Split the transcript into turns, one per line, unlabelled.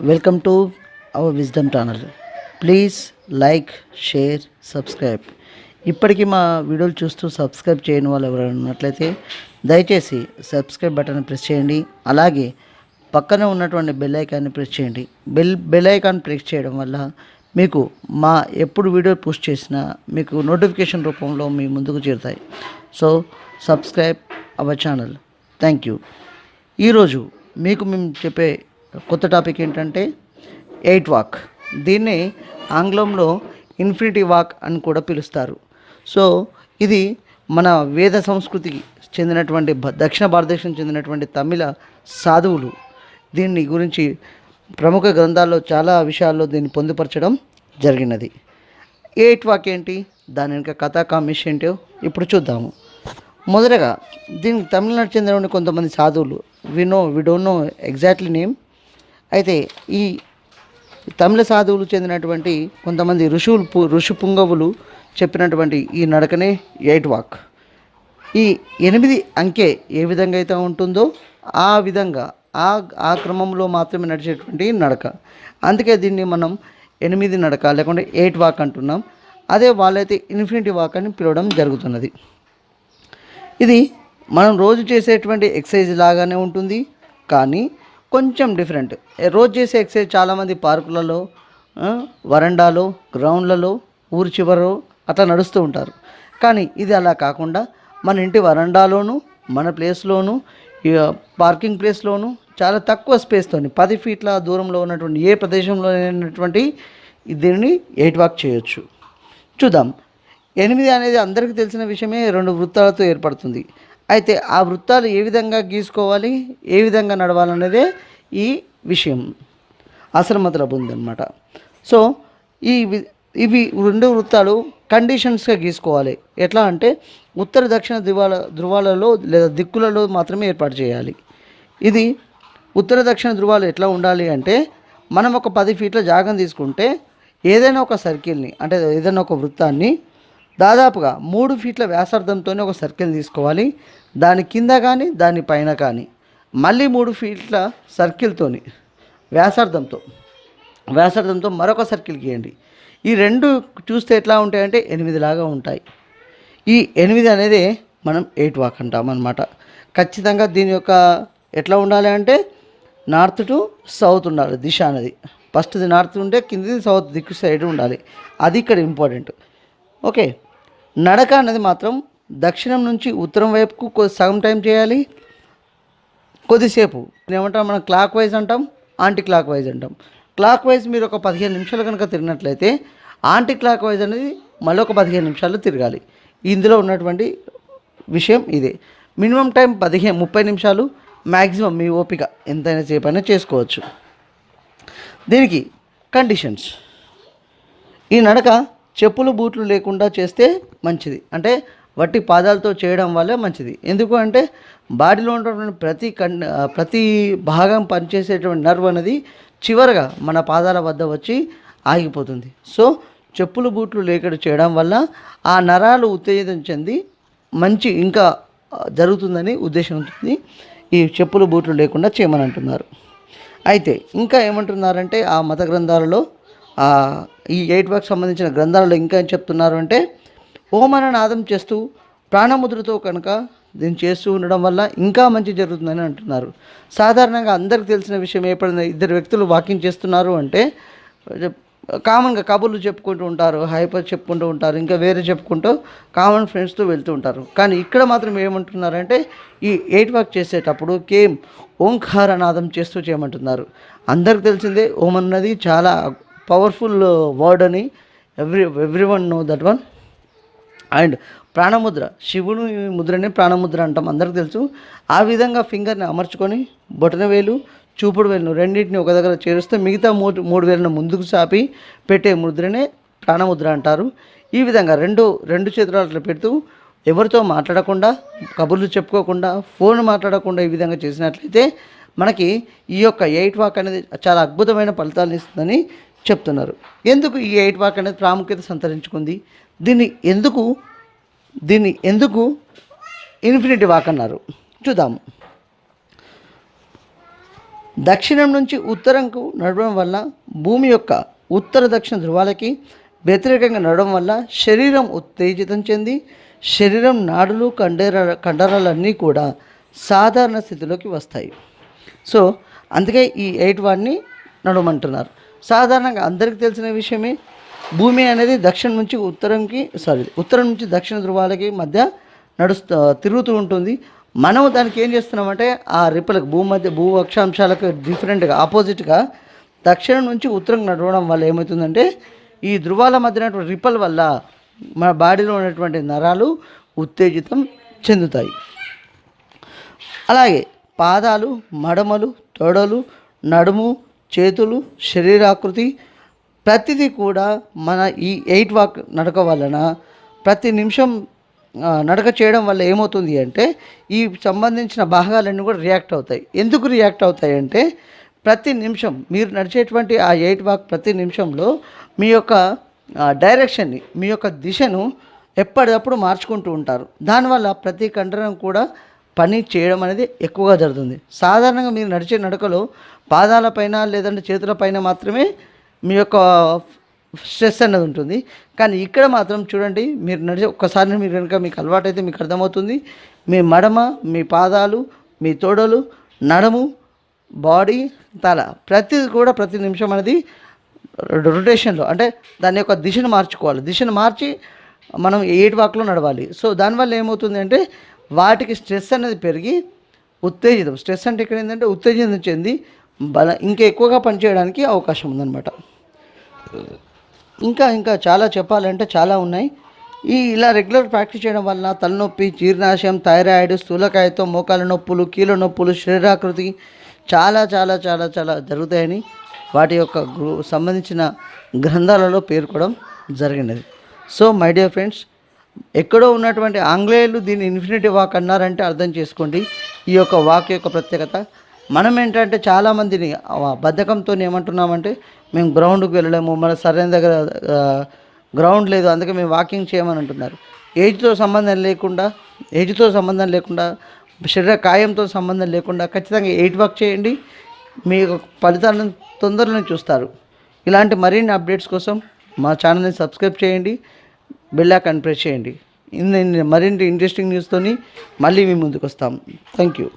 Welcome to our wisdom channel please like share subscribe ఇప్పటికీ మా వీడియోలు చూస్తూ సబ్స్క్రైబ్ చేయని వాళ్ళు ఎవరైనా ఉన్నట్లయితే దయచేసి సబ్స్క్రైబ్ బటన్ ప్రెస్ చేయండి. అలాగే పక్కన ఉన్నటువంటి బెల్ ఐకాన్ని ప్రెస్ చేయండి. బెల్ బెల్ ఐకాన్ ప్రెస్ చేయడం వల్ల మీకు మా ఎప్పుడు వీడియో పోస్ట్ చేసినా మీకు నోటిఫికేషన్ రూపంలో మీ ముందుకు చేరుతాయి. So subscribe our channel thank you ఈరోజు మీకు మేము చెప్పే కొత్త టాపిక్ ఏంటంటే ఎయిట్ వాక్. దీన్ని ఆంగ్లంలో ఇన్ఫినిటీ వాక్ అని కూడా పిలుస్తారు. సో ఇది మన వేద సంస్కృతికి చెందినటువంటి భ- దక్షిణ భారతదేశం చెందినటువంటి తమిళ సాధువులు దీన్ని గురించి ప్రముఖ గ్రంథాల్లో చాలా విషయాల్లో దీన్ని పొందుపరచడం జరిగినది. ఎయిట్ వాక్ ఏంటి? దాని వెనుక కథా కామిష్ ఏంటో ఇప్పుడు చూద్దాము. మొదటగా దీనికి తమిళనాడు చెందిన కొంతమంది సాధువులు. We know we don't know exactly name అయితే ఈ తమిళ సాధువులు చెందినటువంటి కొంతమంది ఋషులు పు- ఋషి పుంగవులు చెప్పినటువంటి ఈ నడకనే ఎయిట్ వాక్. ఈ ఎనిమిది అంకె ఏ విధంగా అయితే ఉంటుందో ఆ విధంగా ఆ ఆ క్రమంలో మాత్రమే నడిచేటువంటి నడక. అందుకే దీన్ని మనం ఎనిమిది నడక లేకుంటే ఎయిట్ వాక్ అంటున్నాం. అదే వాళ్ళైతే ఇన్ఫినిటీ వాక్ అని పిలవడం జరుగుతున్నది. ఇది మనం రోజు చేసేటువంటి ఎక్సర్సైజ్ లాగానే ఉంటుంది. కానీ కొంచెం డిఫరెంట్ రోజు చేసే ఎక్సర్సైజ్ చాలామంది పార్కులలో వరండాలో గ్రౌండ్లలో ఊరి చివరలో అట్లా నడుస్తూ ఉంటారు. కానీ ఇది అలా కాకుండా మన ఇంటి వరండాలోను మన ప్లేస్లోను పార్కింగ్ ప్లేస్లోను చాలా తక్కువ స్పేస్తోని పది ఫీట్ల దూరంలో ఉన్నటువంటి ఏ ప్రదేశంలో ఉన్నటువంటి దీనిని ఎయిట్ వాక్ చేయొచ్చు. చూద్దాం. ఎనిమిది అనేది అందరికీ తెలిసిన విషయమే రెండు వృత్తాలతో ఏర్పడుతుంది. అయితే ఆ వృత్తాలు ఏ విధంగా గీసుకోవాలి ఏ విధంగా నడవాలనేదే ఈ విషయం. అసలు ఉందన్నమాట సో ఈ ఇవి రెండు వృత్తాలు కండిషన్స్గా గీసుకోవాలి. ఎట్లా అంటే ఉత్తర దక్షిణ ధృవాల ధృవాలలో లేదా దిక్కులలో మాత్రమే ఏర్పాటు చేయాలి. ఇది ఉత్తర దక్షిణ ధృవాలు ఎట్లా ఉండాలి అంటే మనం ఒక పది ఫీట్ల జాగం తీసుకుంటే ఏదైనా ఒక సర్కిల్ని అంటే ఏదైనా ఒక వృత్తాన్ని దాదాపుగా మూడు ఫీట్ల వ్యాసార్థంతోనే ఒక సర్కిల్ తీసుకోవాలి. దాని కింద కానీ దాని పైన కానీ. మళ్ళీ మూడు ఫీట్ల సర్కిల్తోని వ్యాసార్థంతో. వ్యాసార్థంతో మరొక సర్కిల్ గీయండి. ఈ రెండు చూస్తే ఎట్లా ఉంటాయంటే ఎనిమిది లాగా ఉంటాయి. ఈ ఎనిమిది అనేది మనం ఎయిట్ వాక్ అంటాం అనమాట ఖచ్చితంగా దీని యొక్క ఎట్లా ఉండాలి అంటే నార్త్ టు సౌత్ ఉండాలి దిశ అనేది. ఫస్ట్ది నార్త్ ఉంటే కిందది సౌత్ దిక్కు సైడ్ ఉండాలి. అది ఇక్కడ ఇంపార్టెంట్. ఓకే? నడక అనేది మాత్రం దక్షిణం నుంచి ఉత్తరం వైపుకు కొద్ది సగం టైం చేయాలి. కొద్దిసేపు. ఏమంటాం మనం క్లాక్ వైజ్ అంటాం యాంటీ క్లాక్ వైజ్ అంటాం. క్లాక్ వైజ్ మీరు ఒక పదిహేను నిమిషాలు కనుక తిరిగినట్లయితే యాంటీ క్లాక్ వైజ్ అనేది మళ్ళీ ఒక పదిహేను నిమిషాలు తిరగాలి. ఇందులో ఉన్నటువంటి విషయం ఇదే. మినిమం టైం పదిహేను ముప్పై నిమిషాలు మ్యాక్సిమం మీ ఓపిక ఎంతైనా సేపు అయినా చేసుకోవచ్చు. దీనికి కండిషన్స్ ఈ నడక చెప్పులు బూట్లు లేకుండా చేస్తే మంచిది. అంటే వట్టి పాదాలతో చేయడం వల్లే మంచిది. ఎందుకు అంటే బాడీలో ఉన్నటువంటి ప్రతి కన్ ప్రతి భాగం పనిచేసేటువంటి నర్వ్ అనేది చివరగా మన పాదాల వద్ద వచ్చి ఆగిపోతుంది. సో చెప్పులు బూట్లు లేకుండా చేయడం వల్ల ఆ నరాలు ఉత్తేజితం చెంది మంచి ఇంకా జరుగుతుందని ఉద్దేశం ఉంటుంది. ఈ చెప్పులు బూట్లు లేకుండా చేయమని అంటున్నారు. అయితే ఇంకా ఏమంటున్నారంటే ఆ మత గ్రంథాలలో ఈ ఎయిట్ వర్క్ సంబంధించిన గ్రంథాలలో ఇంకా ఏం చెప్తున్నారు అంటే ఓమన నాదం చేస్తూ ప్రాణముద్రతో కనుక దీన్ని చేస్తూ ఉండడం వల్ల ఇంకా మంచి జరుగుతుందని అంటున్నారు. సాధారణంగా అందరికి తెలిసిన విషయం ఎప్పుడైనా ఇద్దరు వ్యక్తులు వాకింగ్ చేస్తున్నారు అంటే కామన్గా కబుర్లు చెప్పుకుంటూ ఉంటారు హైపర్ చెప్పుకుంటూ ఉంటారు ఇంకా వేరే చెప్పుకుంటూ కామన్ ఫ్రెండ్స్తో వెళ్తూ ఉంటారు. కానీ ఇక్కడ మాత్రం ఏమంటున్నారంటే ఈ ఎయిట్ వాక్ చేసేటప్పుడు కేం ఓంకార నాదం చేస్తూ చేయమంటున్నారు. అందరికి తెలిసిందే ఓం అన్నది చాలా పవర్ఫుల్ వర్డ్ అని every everyone know that one and ప్రాణముద్ర శివుడు ముద్రని ప్రాణముద్ర అంటాం అందరికి తెలుసు. ఆ విధంగా ఫింగర్ని అమర్చుకొని బొటన వేలు చూపుడు వేలును రెండింటిని ఒక దగ్గర చేరుస్తే మిగతా మూడు మూడు వేలను ముందుకు చాపి పెట్టే ముద్రనే ప్రాణముద్ర అంటారు. ఈ విధంగా రెండు రెండు చేతులు అట్లా పెడుతూ ఎవరితో మాట్లాడకుండా కబుర్లు చెప్పుకోకుండా ఫోన్ మాట్లాడకుండా ఈ విధంగా చేసినట్లయితే మనకి ఈ యొక్క ఎయిట్ వాక్ అనేది చాలా అద్భుతమైన ఫలితాలను ఇస్తుందని చెప్తున్నారు. ఎందుకు ఈ ఎయిట్ వాక్ అనేది ప్రాముఖ్యత సంతరించుకుంది? దీన్ని ఎందుకు దీన్ని ఎందుకు ఇన్ఫినిటీ వాక్ అన్నారు. చూద్దాము దక్షిణం నుంచి ఉత్తరంకు నడవడం వల్ల భూమి యొక్క ఉత్తర దక్షిణ ధృవాలకి వ్యతిరేకంగా నడవడం వల్ల శరీరం ఉత్తేజితం చెంది శరీరం నాడులు కండర కండరాలన్నీ కూడా సాధారణ స్థితిలోకి వస్తాయి. సో అందుకే ఈ ఎయిట్ వాడిని నడవమంటున్నారు. సాధారణంగా అందరికీ తెలిసిన విషయమే. భూమి అనేది దక్షిణం నుంచి ఉత్తరంకి సారీ ఉత్తరం నుంచి దక్షిణ ధృవాలకి మధ్య నడుస్తూ తిరుగుతూ ఉంటుంది. మనం దానికి ఏం చేస్తున్నామంటే ఆ రిప్పలకు భూమి మధ్య భూ అక్షాంశాలకు డిఫరెంట్గా ఆపోజిట్గా దక్షిణం నుంచి ఉత్తరం నడవడం వల్ల ఏమవుతుందంటే ఈ ధృవాల మధ్య ఉన్నటువంటి రిప్పల వల్ల మన బాడీలో ఉన్నటువంటి నరాలు ఉత్తేజితం చెందుతాయి. అలాగే పాదాలు మడమలు తొడలు నడుము చేతులు శరీరాకృతి ప్రతిదీ కూడా మన ఈ ఎయిట్ వాక్ నడక వలన ప్రతి నిమిషం నడక చేయడం వల్ల ఏమవుతుంది అంటే ఈ సంబంధించిన భాగాలన్నీ కూడా రియాక్ట్ అవుతాయి. ఎందుకు రియాక్ట్ అవుతాయి అంటే ప్రతి నిమిషం మీరు నడిచేటువంటి ఆ ఎయిట్ వాక్ ప్రతి నిమిషంలో మీ యొక్క డైరెక్షన్ని మీ యొక్క దిశను ఎప్పటికప్పుడు మార్చుకుంటూ ఉంటారు. దానివల్ల ప్రతి కండరం కూడా పని చేయడం అనేది ఎక్కువగా జరుగుతుంది. సాధారణంగా మీరు నడిచే నడకలో పాదాలపైన లేదంటే చేతులపైన మాత్రమే మీ యొక్క స్ట్రెస్ అనేది ఉంటుంది. కానీ ఇక్కడ మాత్రం చూడండి మీరు నడిచే ఒక్కసారి మీరు కనుక మీకు అలవాటైతే మీకు అర్థమవుతుంది. మీ మడమ మీ పాదాలు మీ తోడలు నడము బాడీ తల ప్రతిది కూడా ప్రతి నిమిషం అనేది రొటేషన్లో అంటే దాని యొక్క దిశను మార్చుకోవాలి. దిశను మార్చి మనం ఎయిట్ వాక్లో నడవాలి. సో దానివల్ల ఏమవుతుంది అంటే వాటికి స్ట్రెస్ అనేది పెరిగి ఉత్తేజితం. స్ట్రెస్ అంటే ఇక్కడ ఏంటంటే ఉత్తేజితం చెంది బల ఇంకా ఎక్కువగా పనిచేయడానికి అవకాశం ఉందన్నమాట. ఇంకా ఇంకా చాలా చెప్పాలంటే చాలా ఉన్నాయి. ఈ ఇలా రెగ్యులర్ ప్రాక్టీస్ చేయడం వల్ల తలనొప్పి జీర్ణాశయం థైరాయిడ్ స్థూలకాయతో మోకాల నొప్పులు కీళ్ళ నొప్పులు శరీరాకృతి చాలా చాలా చాలా చాలా జరుగుతాయని వాటి యొక్క గ్రూ సంబంధించిన గ్రంథాలలో పేర్కొనడం జరిగినది. సో మై డియర్ ఫ్రెండ్స్ ఎక్కడో ఉన్నటువంటి ఆంగ్లేయులు దీన్ని ఇన్ఫినిటీ వాక్ అన్నారంటే అర్థం చేసుకోండి. ఈ యొక్క వాక్ యొక్క ప్రత్యేకత. మనం ఏంటంటే చాలామందిని బద్ధకంతో ఏమంటున్నామంటే మేము గ్రౌండ్కి వెళ్ళలేము మన సరైన దగ్గర గ్రౌండ్ లేదు అందుకే మేము వాకింగ్ చేయమని అంటున్నారు. ఏజ్తో సంబంధం లేకుండా ఏజ్తో సంబంధం లేకుండా శరీర కాయంతో సంబంధం లేకుండా ఖచ్చితంగా ఎయిట్ వర్క్ చేయండి. మీ ఫలితాలను తొందరలో చూస్తారు. ఇలాంటి మరిన్ని అప్డేట్స్ కోసం మా ఛానల్ని సబ్స్క్రైబ్ చేయండి. బెల్ ఐకాన్ ప్రెస్ చేయండి. ఇన్ని మరిన్ని ఇంట్రెస్టింగ్ న్యూస్తోని మళ్ళీ మీ ముందుకు వస్తాం థ్యాంక్ యూ